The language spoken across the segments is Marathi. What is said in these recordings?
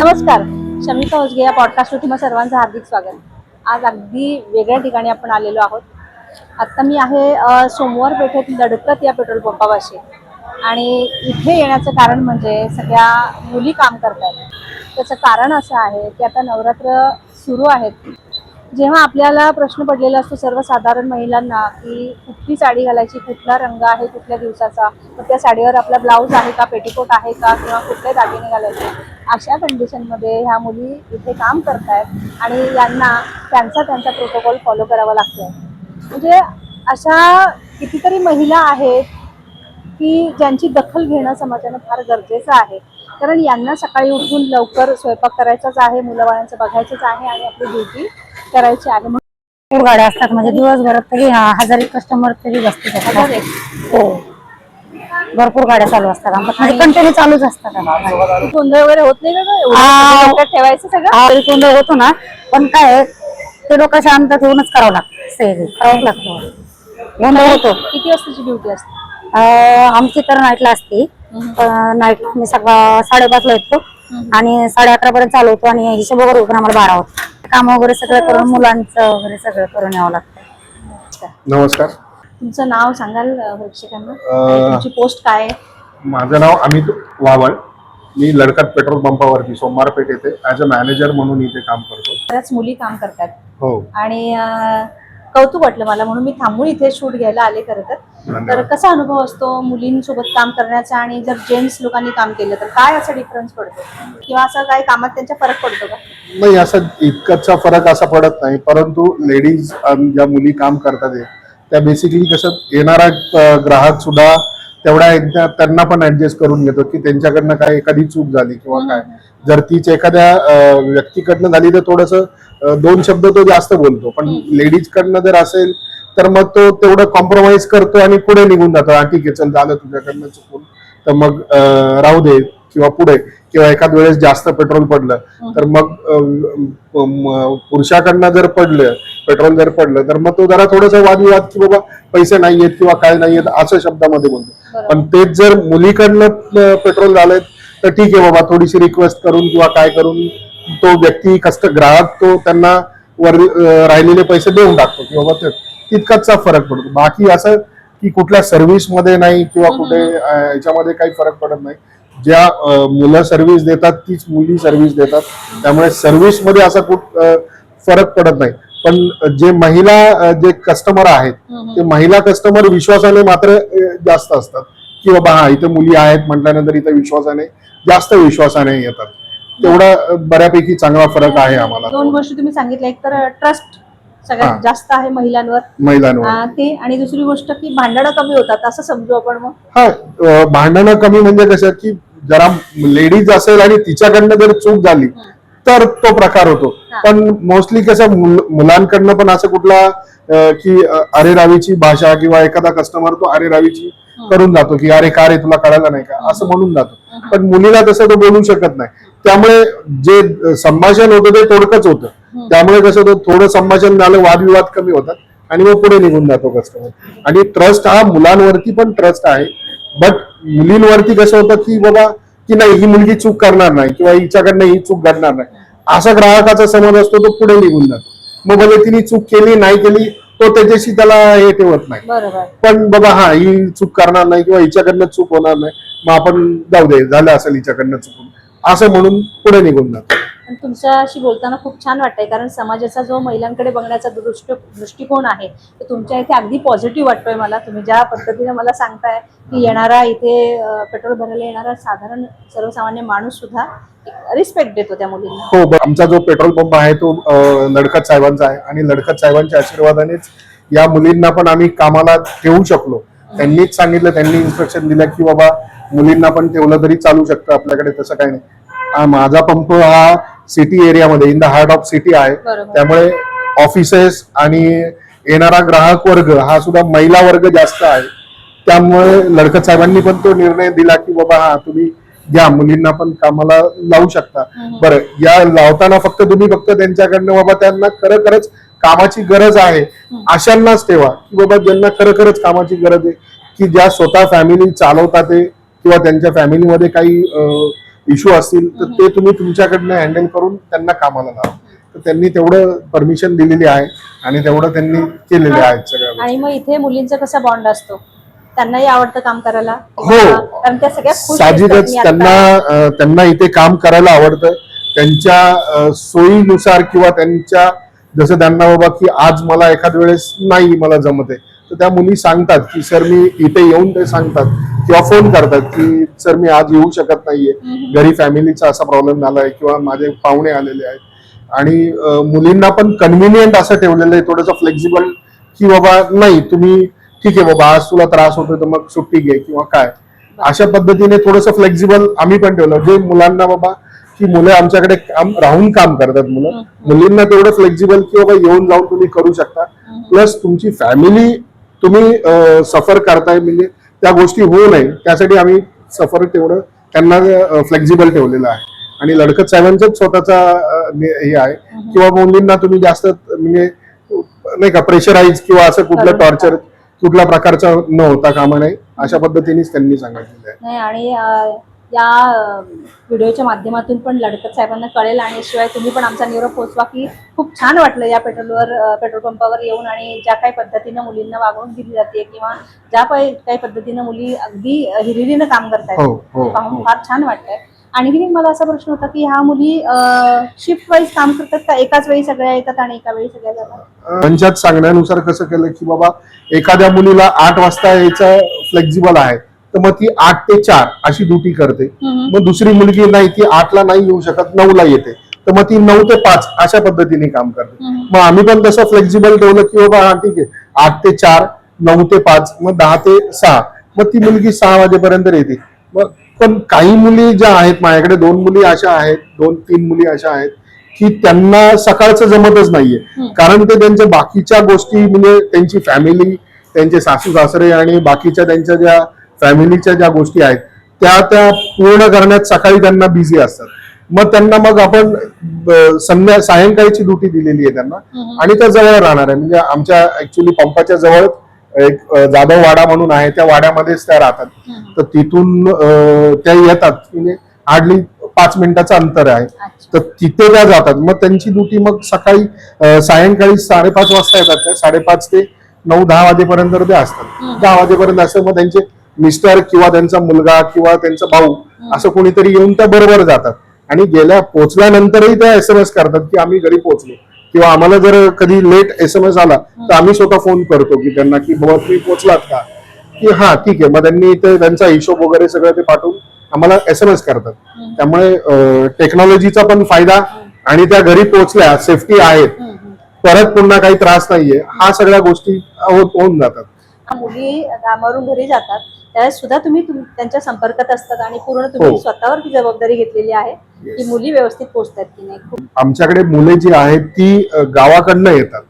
नमस्कार. शमिका होसगे या पॉडकास्टवर तुम्हाला सर्वांचं हार्दिक स्वागत. आज अगदी वेगळ्या ठिकाणी आपण आलेलो आहोत. आत्ता मी आहे सोमवार पेठेत लडकत या पेट्रोल पंपापाशी. आणि इथे येण्याचं कारण म्हणजे सगळ्या मुली काम करतात त्याचं कारण असं आहे की आता नवरात्र सुरू आहेत. जेव्हा आपल्याला प्रश्न पडलेला असतो सर्वसाधारण महिलांना की कुठली साडी घालायची कुठला रंग आहे कुठल्या दिवसाचा मग त्या साडीवर आपला ब्लाऊज आहे का पेटीकोट आहे का किंवा कुठल्या दागिने घालायचे अशा कंडिशनमध्ये ह्या मुली इथे काम करतायत आणि यांना त्यांचा त्यांचा प्रोटोकॉल फॉलो करावा लागतो म्हणजे अशा कितीतरी महिला आहेत की ज्यांची दखल घेणं समाजानं फार गरजेचं आहे. कारण यांना सकाळी उठून लवकर स्वयंपाक करायचाच आहे मुलं बाळांचं बघायचंच आहे आणि आपली ड्युटी करायची म्हणून. भरपूर गाड्या असतात. म्हणजे दिवसभरात तरी हा- हजार एक कस्टमर तरी एक. हो. भरपूर गाड्या चालू असतात आमच्या म्हणजे कंटिन्यू चालूच असतात. गोंधळ वगैरे होत नाही का सगळं डोक्यात ठेवायचं सगळं. गोंधळ होतो ना. पण काय ते लोक शांत ठेवूनच करावं लागतं. सही करावंच लागतं. गोंधळ होतो. किती वाजताची ड्युटी असते? आमची तर नाईटला असते. नाईट मी सकाळ साडेपाचला येतो. आणि साडे अकरा पर्यंत चालू होतो आणि हिशोब वगैरे आम्हाला बारा होतो काम वगैरे सगळं करून मुलांचं वगैरे सगळं करून यावं लागतं नमस्कार. तुमचं नाव सांगाल प्रेक्षकांना? तुमची पोस्ट काय आहे? माझं नाव अमित वावळ. मी लडकत पेट्रोल पंपावरती सोमवार पेठ येथे ॲज अ मॅनेजर म्हणून इथे काम करतो. बऱ्याच मुली काम करतात. हो. आणि अं, कौतुक वाटलं मला म्हणून मी थांबून इथे शूट घ्यायला आले खरं तर. तर धन्यवाद कसा अनुभव असतो मुलींसोबत काम करण्याचा आणि जर जेंट्स लोकांनी काम केलं तर काय असा डिफरन्स पडतो? किंवा असं काही कामात त्यांच्या फरक पडतो का? नाही असं इतकाचा फरक असा पडत नाही. परंतु लेडीज ज्या मुली काम करतात त्या बेसिकली कसं येणारा ग्राहक सुद्धा तेवढ्या एकदा त्यांना पण ऍडजस्ट करून घेतो की त्यांच्याकडनं काय एखादी चूक झाली किंवा काय. जर तीच एखाद्या व्यक्तीकडनं झाली तर थोडस दोन शब्द तो जास्त बोलतो. पण लेडीज कडनं जर असेल तर मग तो तेवढं कॉम्प्रोमाइज करतो आणि पुढे निघून जातो. ठीक आहे चल झालं तुझ्याकडनं चुकून. तर मग राहू दे. किंवा पुढे किंवा एखाद वेळेस जास्त पेट्रोल पडलं तर मग पुरुषाकडनं जर पडलं पेट्रोल जर पडलं तर मग तो जरा थोडासा वादविवाद की बाबा पैसे नाही आहेत किंवा काय नाही आहेत असं शब्दामध्ये बोलतो. पण तेच जर मुलीकडनं पेट्रोल झालंय तर ठीक आहे बाबा थोडीशी रिक्वेस्ट करून किंवा काय करून तो व्यक्ती कस्ट ग्राहक तो त्यांना वर राहिलेले पैसे देऊन टाकतो की बाबा ते- तितकाचचा फरक पडतो. बाकी असं की कुठल्या सर्व्हिसमध्ये नाही किंवा कुठे याच्यामध्ये काही फरक पडत नाही. ज्या मुलं सर्व्हिस देतात तीच मुली सर्व्हिस देतात. त्यामुळे सर्व्हिसमध्ये असा खूप फरक पडत नाही. पण जे महिला जे कस्टमर आहेत ते महिला कस्टमर विश्वासाने मात्र जास्त असतात. की बाबा हा इथे मुली आहेत म्हटल्यानंतर इथे विश्वासाने जास्त विश्वासाने येतात. तेवढा बऱ्यापैकी चांगला फरक आहे आम्हाला. दोन गोष्टी तुम्ही सांगितल्या एक तर ट्रस्ट सगळ्यात. जास्त आहे महिलांवर. महिलांवर. ते आणि दुसरी गोष्ट की भांडणं कमी होतात असं समजू आपण मग. हा भांडणं कमी म्हणजे कसं की जरा लेडीज असेल आणि तिच्याकडनं जर चूक झाली तर तो प्रकार होतो. पण मोस्टली कसं मुल- मुलांकडनं पण असं कुठला की अरे रावीची भाषा किंवा एखादा कस्टमर तो अरे रावीची करून जातो की अरे का रे तुला कळालं नाही का? असं म्हणून जातो. पण मुलीला तसं तो बोलू शकत नाही. त्यामुळे जे संभाषण होतं ते तोडकच होतं. त्यामुळे कसं होतं थोडं संभाषण झालं वादविवाद कमी होतात आणि मग पुढे निघून जातो कस्टमर आणि ट्रस्ट हा मुलांवरती पण ट्रस्ट आहे. बट मुलींवरती कसं होतं की बाबा की नाही ही मुलगी चूक करणार नाही किंवा हिच्याकडनं ही चूक घडणार नाही. असा ग्राहकाचा समज असतो तो पुढे निघून जातो. मग भले तिने चूक केली नाही केली तो त्याच्याशी त्याला हे ठेवत नाही. पण बाबा हा ही चूक करणार नाही किंवा हिच्याकडनं चूक होणार नाही मग आपण जाऊ दे झालं असेल हिच्याकडनं चुकून असं म्हणून पुढे निघून जातो. तुमच्याशी बोलताना खूप छान वाटतंय कारण समाजाचा जो महिलांकडे बघण्याचा दृष्टी दृष्टिकोन आहे तो तुमच्या इथे अगदी पॉझिटिव्ह वाटतोय मला. तुम्ही ज्या पद्धतीने मला सांगताय की येणारा इथे पेट्रोल भरायला येणारा साधारण सर्वसामान्य माणूस सुद्धा रिस्पेक्ट देतो त्या मुलींना. हो आमचा जो पेट्रोल पंप आहे तो अ, लडकत साहेबांचा आहे आणि लडकत साहेबांच्या आशीर्वादानेच या मुलींना पण आम्ही कामाला ठेवू शकलो. त्यांनीच सांगितलं त्यांनी इन्स्ट्रक्शन दिलं की बाबा मुलींना पण ठेवलं तरी चालू शकतं आपल्याकडे तसं काही नाही. माझा पंप हा सिटी एरियामध्ये in the heart of city आहे. त्यामुळे ऑफिसेस आणि येणारा ग्राहक वर्ग हा सुद्धा महिला वर्ग जास्त आहे. त्यामुळे लडकत साहेबांनी पण तो निर्णय दिला की बाबा हा तुम्ही घ्या मुलींना पण कामाला लावू शकता. बरं या लावताना फक्त तुम्ही फक्त त्यांच्याकडनं बाबा त्यांना खरं खरंच कामाची गरज आहे. अशांनाच ठेवा की बाबा ज्यांना खरं खरंच कामाची गरज आहे की ज्या स्वतः फॅमिली चालवतात ते किंवा त्यांच्या फॅमिलीमध्ये काही इश्यू असतील तर ते तुम्ही तुमच्याकडनं हँडल करून त्यांना कामाला लावा. तर त्यांनी तेवढं परमिशन दिलेली आहे आणि तेवढं त्यांनी केलेले आहेत सगळ्या गोष्टी. आणि मग इथे मुलींचा कसा बॉन्ड असतो? त्यांनाही आवडतं काम करायला? हो. कारण त्या सगळ्या साहजिकच त्यांना त्यांना इथे काम करायला आवडतं. त्यांच्या सोयीनुसार किंवा त्यांच्या जसं त्यांना बाबा की आज मला एखाद वेळेस नाही मला जमत आहे. तर त्या मुली सांगतात की सर मी इथे येऊन ते सांगतात. किंवा फोन करतात की सर मी आज येऊ शकत नाहीये. घरी फॅमिलीचा असा प्रॉब्लेम झालाय किंवा माझे पाहुणे आलेले आहेत. आणि मुलींना पण कन्व्हिनियंट असं ठेवलेलं आहे. थोडंसं फ्लेक्झिबल की बाबा नाही तुम्ही ठीक आहे बाबा आज तुला त्रास होतोय तर मग सुट्टी घे किंवा काय. अशा पद्धतीने थोडंसं फ्लेक्झिबल आम्ही पण ठेवलं. जे मुलांना बाबा की मुलं आमच्याकडे काम राहून काम करतात मुलं मुलींना तेवढं फ्लेक्झिबल की बाबा येऊन जाऊन तुम्ही करू शकता. प्लस तुमची फॅमिली तुम्ही सफर करताय म्हणजे त्या गोष्टी होऊ नये. त्यासाठी आम्ही सफर तेवढं त्यांना फ्लेक्झिबल ठेवलेलं आहे. आणि लडकत साहेबांचाच स्वतःचा हे आहे. किंवा मुलींना तुम्ही जास्त म्हणजे नाही का प्रेशराईज किंवा असं कुठलं. टॉर्चर कुठल्या प्रकारचं न होता कामा नये. अशा पद्धतीनेच त्यांनी सांगितलेलं आहे. नाही आणि या व्हिडिओच्या माध्यमातून पण लडकत साहेबांना कळेल आणि शिवाय तुम्ही पण आमचा निरोप पोचवा की खूप छान वाटलं या पेट्रोलवर पेट्रोल पंपावर येऊन आणि ज्या काही पद्धतीनं मुलींना वागवून दिली जाते किंवा ज्या काही काही पद्धतीनं मुली अगदी हिरिरीनं काम करतायत हो, हो, पाहून हो. फार छान वाटतंय. आणखी मला असा प्रश्न होता की ह्या मुली शिफ्ट वाईज काम करतात का? एकाच वेळी सगळ्या येतात आणि एका वेळी सगळ्या जातात? त्यांच्यात सांगण्यानुसार कसं केलं की बाबा एखाद्या मुलीला आठ वाजता यायचं फ्लेक्झिबल आहे. तर मग ती आठ ते चार अशी ड्युटी करते. मग दुसरी मुलगी नाही ती आठला नाही येऊ शकत नऊला येते. तर मग ती नऊ ते पाच अशा पद्धतीने काम करते. मग आम्ही पण तसं फ्लेक्झिबल ठेवलं की बाबा हा ठीक आहे. आठ ते चार नऊ ते पाच मग दहा ते सहा. मग ती मुलगी सहा वाजेपर्यंत येते. मग पण काही मुली ज्या आहेत माझ्याकडे दोन मुली अशा आहेत दोन तीन मुली अशा आहेत की त्यांना सकाळचं जमतच नाहीये. कारण ते त्यांच्या बाकीच्या गोष्टी म्हणजे त्यांची फॅमिली त्यांचे सासू सासरे आणि बाकीच्या त्यांच्या ज्या फॅमिलीच्या ज्या गोष्टी आहेत त्या त्या पूर्ण करण्यात सकाळी त्यांना बिझी असतात. मग त्यांना मग आपण संध्या सायंकाळची ड्युटी दिलेली आहे त्यांना. आणि त्या जवळ राहणार आहे. म्हणजे आमच्या ऍक्च्युली पंपाच्या जवळ एक जाधव वाडा म्हणून आहे. त्या वाड्यामध्येच त्या राहतात. तर तिथून त्या येतात. म्हणजे हार्डली पाच मिनिटाचं अंतर आहे. तर तिथे त्या जातात. मग त्यांची ड्युटी मग सकाळी सायंकाळी साडेपाच वाजता येतात. त्या साडेपाच ते नऊ दहा वाजेपर्यंत ते असतात. दहा वाजेपर्यंत असं मग त्यांचे मिस्टर किंवा त्यांचा मुलगा किंवा त्यांचा भाऊ असं कोणीतरी येऊन त्या बरोबर जातात. आणि गेल्या पोहोचल्यानंतरही त्या एस एम एस करतात की आम्ही घरी पोहोचलो किंवा आम्हाला जर कधी लेट एस एम एस आला तर आम्ही स्वतः फोन करतो की त्यांना की बाबा तुम्ही पोहोचलात का? की हा ठीक आहे. मग त्यांनी ते त्यांचा हिशोब वगैरे सगळं ते पाठवून आम्हाला एस एम एस करतात. त्यामुळे टेक्नॉलॉजीचा पण फायदा आणि त्या घरी पोहोचल्या सेफ्टी आहेत. परत पुन्हा काही त्रास नाहीये. हा सगळ्या गोष्टी होत- होऊन जातात. मुली कामावरून घरी जातात त्यावेळेस सुद्धा तुम्ही तुम- त्यांच्या संपर्कात असतात आणि पूर्ण तुम्ही हो. स्वतःवर जबाबदारी घेतलेली आहे की मुली व्यवस्थित पोहोचतात की नाही? आमच्याकडे मुले जी आहेत ती गावाकडनं येतात.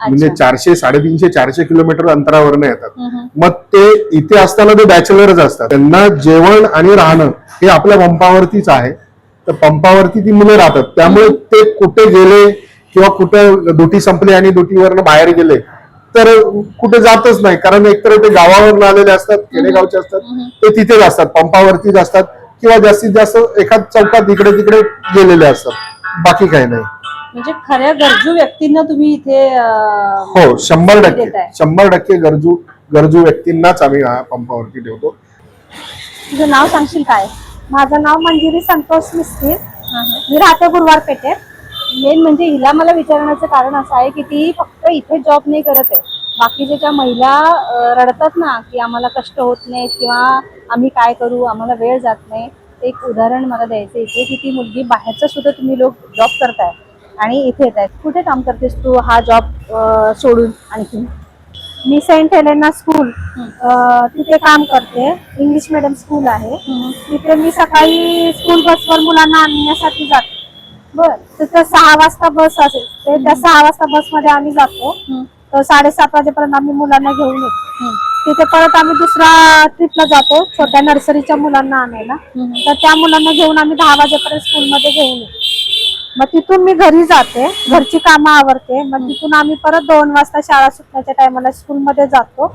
म्हणजे. चारशे साडेतीनशे चारशे किलोमीटर अंतरावरनं येतात. मग ते इथे असताना ते बॅचलरच असतात. त्यांना जेवण आणि राहणं हे आपल्या पंपावरतीच आहे. तर पंपावरती ती मुलं राहतात. त्यामुळे ते कुठे गेले किंवा कुठे ड्युटी संपली आणि ड्युटीवरनं बाहेर गेले तर कुठे जातच नाही. कारण एकतर ते गावावरून आलेले असतात खेडेगावचे असतात ते तिथेच असतात पंपावरतीच असतात किंवा जास्तीत जास्त एखाद चौकात इकडे तिकडे गेलेले असतात. बाकी काही नाही. म्हणजे खऱ्या गरजू व्यक्तींना तुम्ही इथे हो शंभर टक्के. देताय. शंभर टक्के गरजू गरजू व्यक्तींनाच आम्ही पंपावरती ठेवतो. तुझं नाव सांगशील काय? माझं नाव मंजिरी संतोष मिस्त्री. मी राहते गुरुवार पेठेत मेन म्हणजे हिला मला विचारण्याचं कारण असं आहे की ती फक्त इथे जॉब नाही करत आहे. बाकीच्या ज्या महिला रडतात ना की आम्हाला कष्ट होत नाहीत किंवा आम्ही काय करू आम्हाला वेळ जात नाही एक उदाहरण मला द्यायचं इथे की ती मुलगी बाहेरचं सुद्धा तुम्ही लोक जॉब करताय आणि इथे येत आहेत कुठे काम करतेस तू? हा जॉब सोडून आणखी मी सेंट हेलेना स्कूल तिथे काम करते. इंग्लिश मिडियम स्कूल आहे. तिथे मी सकाळी स्कूल बसवर मुलांना आणण्यासाठी जाते. बर. तिथे सहा वाजता बस असेल. ते त्या सहा वाजता बसमध्ये आम्ही जातो. तर साडेसात वाजेपर्यंत आम्ही मुलांना घेऊन येतो. तिथे परत आम्ही दुसऱ्या ट्रिपला जातो छोट्या नर्सरीच्या मुलांना आणायला. तर त्या मुलांना घेऊन आम्ही दहा वाजेपर्यंत स्कूलमध्ये घेऊन येतो. मग तिथून मी घरी जाते. घरची कामं आवरते. मग तिथून आम्ही परत दोन वाजता शाळा सुटण्याच्या टायमाला स्कूलमध्ये जातो.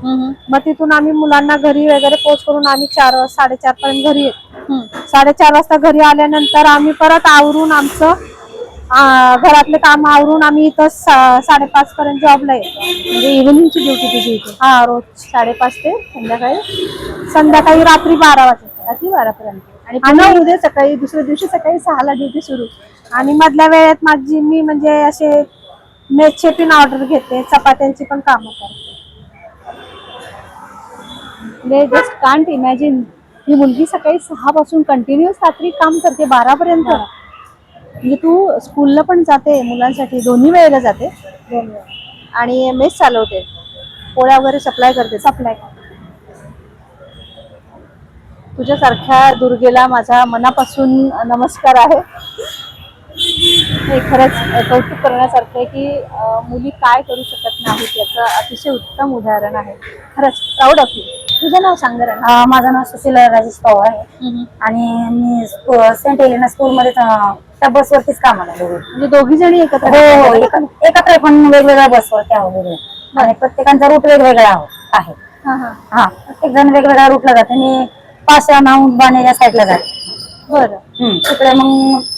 मग तिथून आम्ही मुलांना घरी वगैरे पोच करून आम्ही चार साडेचार पर्यंत घरी येतो. साडेचार वाजता घरी आल्यानंतर आम्ही परत आवरून आमचं घरातले काम आवरून आम्ही इथं साडेपाच पर्यंत जॉबला येतो. म्हणजे इव्हिनिंगची ड्युटी तुझी इथे हा रोज साडेपाच ते संध्याकाळी. संध्याकाळी रात्री बारा वाजता रात्री बारापर्यंत. आणि पुन्हा उद्या सकाळी दुसऱ्या दिवशी सकाळी सहाला ड्युटी सुरू. आणि मधल्या वेळेत माझी मी म्हणजे असे मेसचे पण ऑर्डर घेते चपात्यांची पण कामं करते. जस्ट कांट इमॅजिन ही मुलगी सकाळी सहा पासून कंटिन्युअस रात्री काम करते बारापर्यंत म्हणजे तू स्कूलला पण जाते मुलांसाठी दोन्ही वेळेला जाते. आणि मेस चालवते. पोळ्या वगैरे सप्लाय करते. सप्लाय तुझ्यासारख्या दुर्गेला माझा मनापासून नमस्कार आहे. हे खरंच कौतुक करण्यासारखं आहे की मुली काय करू शकत नाहीत याचं अतिशय उत्तम उदाहरण आहे. खरंच प्राऊड ऑफ यू तुझं नाव सांग माझं नाव सुशीला राजेश पवार आहे. आणि मी सेंट एलिना स्कूलमध्ये त्या बसवरतीच कामाला. म्हणजे दोघी जणी एकत्र हो हो राहतात एक- एकत्र. पण वेगवेगळ्या बसवरती आहोत प्रत्येकांचा रूट वेगवेगळा आहो- हा हा. हा प्रत्येक जण वेगवेगळ्या रूटला जाते. मी पाचशा नाऊन बाणेच्या साईडला जाते. बरं. हम्म. तिकडे मग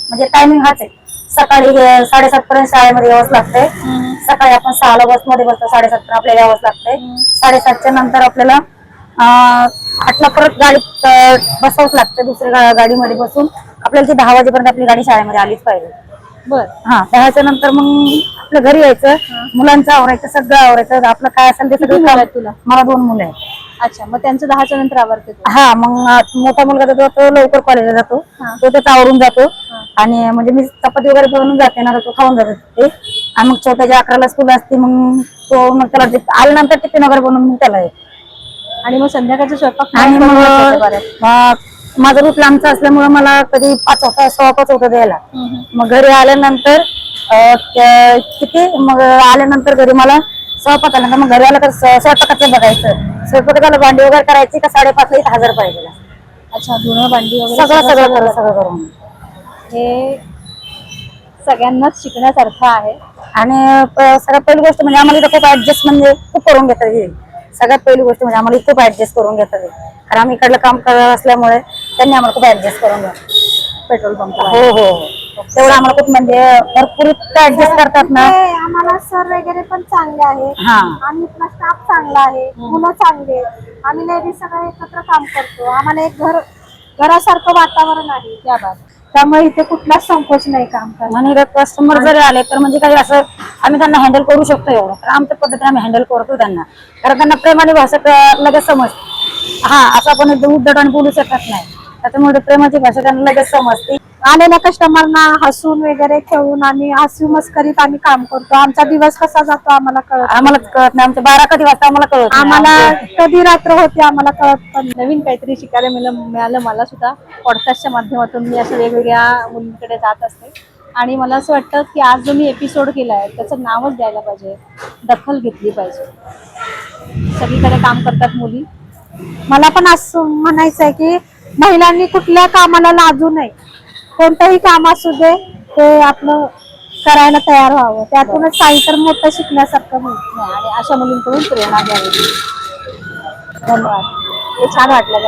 म्हणजे टायमिंग हाच आहे. सकाळी अं, साडेसात पर्यंत शाळेमध्ये यावंच लागतंय. सकाळी आपण सहाला बसमध्ये बसतो साडेसात पर्यंत आपल्याला यावंच लागतंय. साडेसातच्या नंतर आपल्याला अं, आठला परत गाडीत अं, बसावंच लागतं दुसऱ्या गा- गाडीमध्ये बसून. आपल्याला ती दहा वाजेपर्यंत आपली गाडी शाळेमध्ये आलीच पाहिजे. बरं. हा दहाच्या नंतर मग आपलं घरी यायचं मुलांचं आवरायचं सगळं आवरायचं. आपलं काय असेल ते किती सगळं मुलं काम- आहेत तुला? मला दोन मुलं आहेत. अच्छा मग त्यांचं दहाच्या नंतर आवडते तू. हा मग मोठा मुलगा जातो तो लवकर कॉलेजला जातो. हा. तो त्याचा आवरून जातो. आणि म्हणजे मी चपाती वगैरे बनवून जाते ना तर तो खाऊन जातो ते आणि मग छोट्याच्या अकराला स्कूल असते मग तो मग त्याला टिफ- आल्यानंतर टिफिन वगैरे बनवून मग त्याला येतो. आणि मग संध्याकाळचा स्वयंपाक आणि मग माझं रूट लांबचं असल्यामुळे मला कधी पाच होता सहा पाच होतं द्यायला. मग घरी आल्यानंतर अं, क- किती? मग आल्यानंतर घरी मला स्वयंपाक आल्यानंतर मग घरी आलं तर स्वयंपाकाचं बघायचं. स्वयंपाकाला भांडी वगैरे करायची का साडेपाचला इथं हजर पाहिजे? अच्छा धुणं भांडी वगैरे सगळं सगळं करून. सगळं करून. हे सगळ्यांनाच शिकण्यासारखं आहे. आणि सगळ्यात पहिली गोष्ट म्हणजे आम्हाला इथं खूप ऍडजस्ट म्हणजे खूप करून घेतात हे. सगळ्यात पहिली गोष्ट म्हणजे आम्हाला खूप ऍडजस्ट करून घेतात. कारण आम्ही इकडलं काम करत असल्यामुळे त्यांनी आम्हाला खूप ऍडजस्ट करून घेतलं पेट्रोल पंप हो हो हो. तेवढं आम्हाला खूप म्हणजे भरपूर ऍडजस्ट करतात ना. आम्हाला सर वगैरे पण चांगले आहेत हा. आणि इथला स्टाफ चांगला आहे. मुलं चांगले. आम्ही लेडीज सगळे एकत्र काम करतो. आम्हाला एक घर घरासारखं वातावरण आहे त्या बात त्यामुळे इथे कुठलाच संकोच नाही काम करायला आणि कस्टमर जरी आले तर म्हणजे काही असं आम्ही त्यांना हँडल करू शकतो एवढं. तर आमच्या पद्धतीने आम्ही हँडल करतो त्यांना. कारण त्यांना प्रेमाने भाषा क- लगेच समजते. हा असं आपण एकदम उद्धटपणे बोलू शकत नाही. त्याच्यामुळे प्रेमाची भाषा त्यांना लगेच समजते. आलेल्या कस्टमरना हसून वगैरे खेळून आम्ही हसू मस्करीत आम्ही काम करतो. आमचा दिवस कसा जातो आम्हाला कळत आम्हालाच कळत नाही. आमच्या बारा कधी वाजता आम्हाला कळत. आम्हाला कधी रात्र होते आम्हाला कळत पण. नवीन काहीतरी शिकायला मिळालं मिळालं मला सुद्धा. पॉडकास्टच्या माध्यमातून मी अशा वेगवेगळ्या मुलींकडे जात असते. आणि मला असं वाटतं की आज जो मी एपिसोड केला आहे त्याचं नावच द्यायला पाहिजे. दखल घेतली पाहिजे. सगळीकडे काम करतात मुली. मला पण असं म्हणायचं आहे की महिलांनी कुठल्या कामाला लाजू नये. कोणतंही काम असू दे ते आपलं करायला तयार व्हावं. त्यातूनच काही तर मोठं शिकण्यासारखं मिळतं. नाही, आणि अशा मुलींकडून प्रेरणा घ्यावी. धन्यवाद. हे छान वाटलं